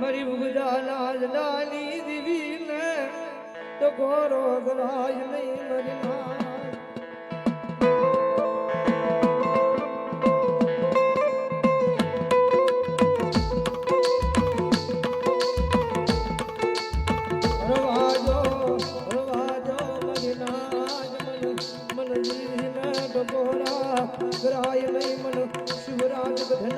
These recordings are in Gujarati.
મારી ઉગજા નાજ લાલી દીવી ને તો ગોરો ગરાજ નહીં મરી મારી નાજ મન શિવરાજ ગધના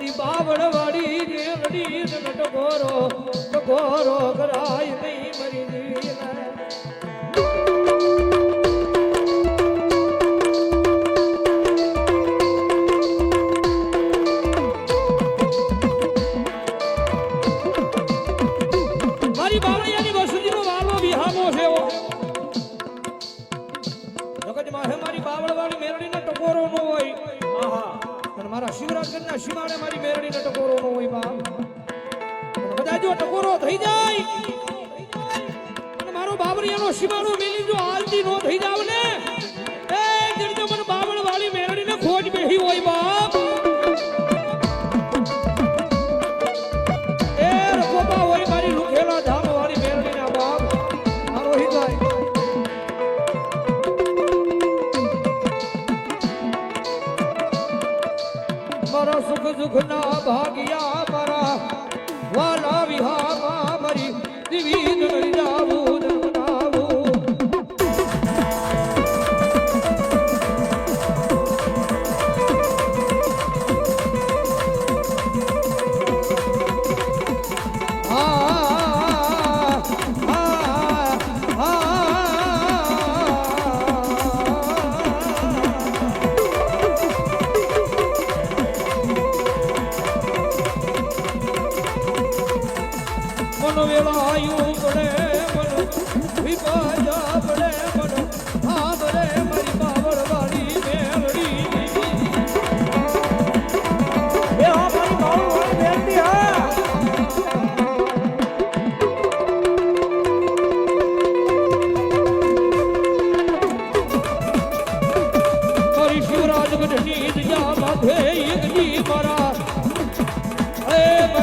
મારી બાવળ વાળી તને તો ગોરો ગોરો કરાય નહીં મારી મારા શિવરાજગઢના શિવાળે મારી મેરડીને ટકોરો નો હોય બાપ. બધા જો ટકોરો થઈ જાય. અને મારો બાબરિયાનો શિવાળો મેલી જો હાલતી નો થઈ જાવ ને મારા સુખ દુઃખ ના ભાગ્યા મારા. વાલા વિહામાં મરી દિવી દળી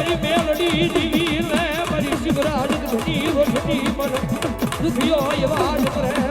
મારી મેલડી જીવી રે મારી શિવરાજ ગઢની વસતી પર દુખિયો એવા જ કરે.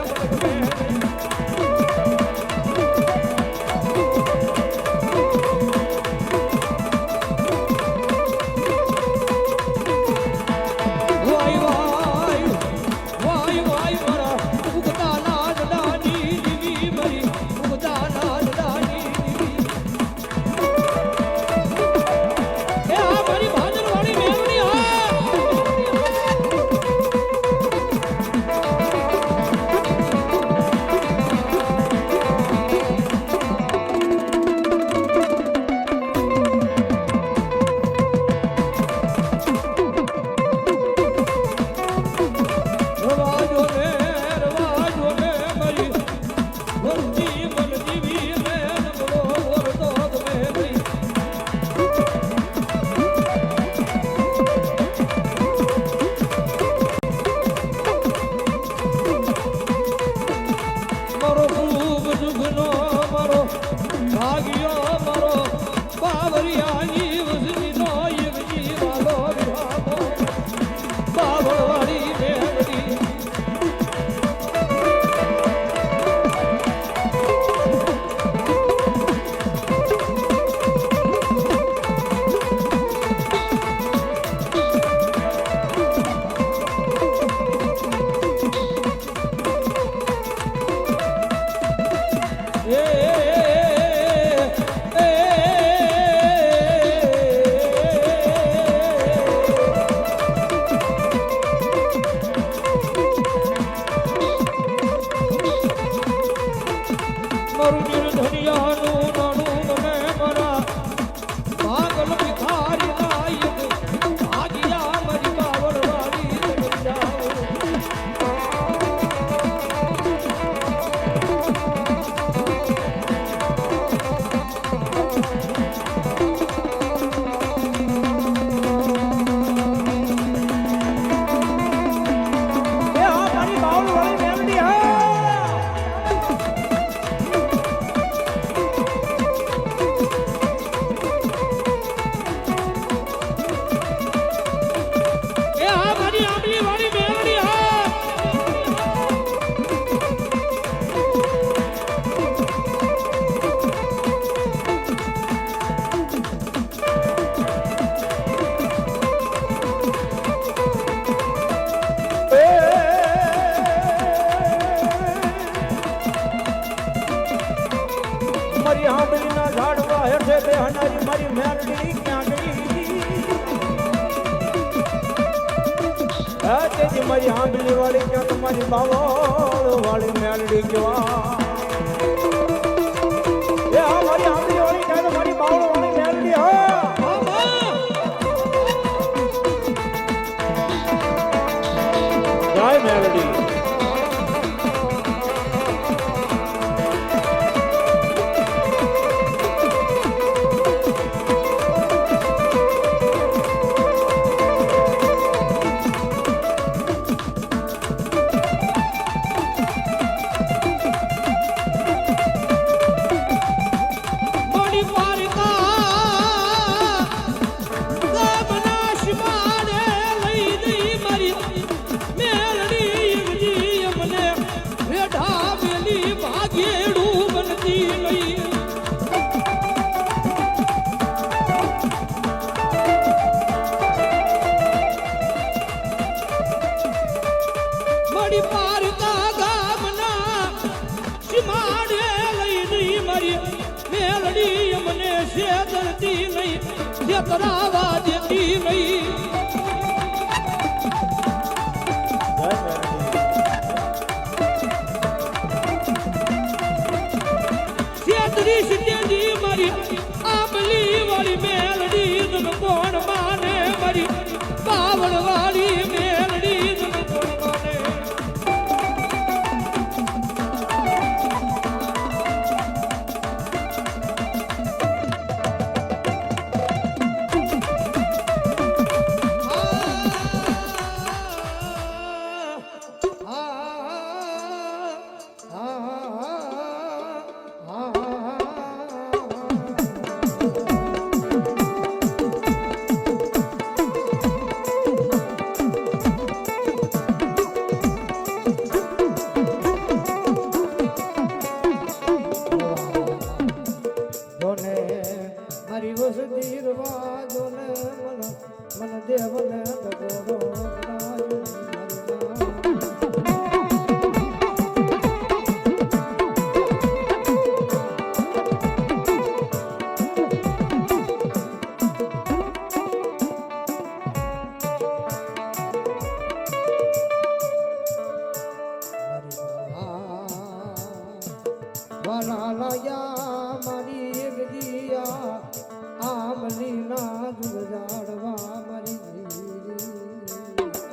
હે તેજી મારી આંબલી વાળી કે તમારી બાવળ વાળી મેલડી કેવા એ મારી આંબલી વાળી કે મારી બાવળ મારી પારકા ગામના સીમાડે લઈ જઈ મારી મેલડી અમને શેતરતી નહીં. શેતરાવા દેતી નહીં. શેતરી સિદ્ધેજી મારી આંબલી વાળી મેલડી તમે કોણ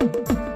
જીરી. મારા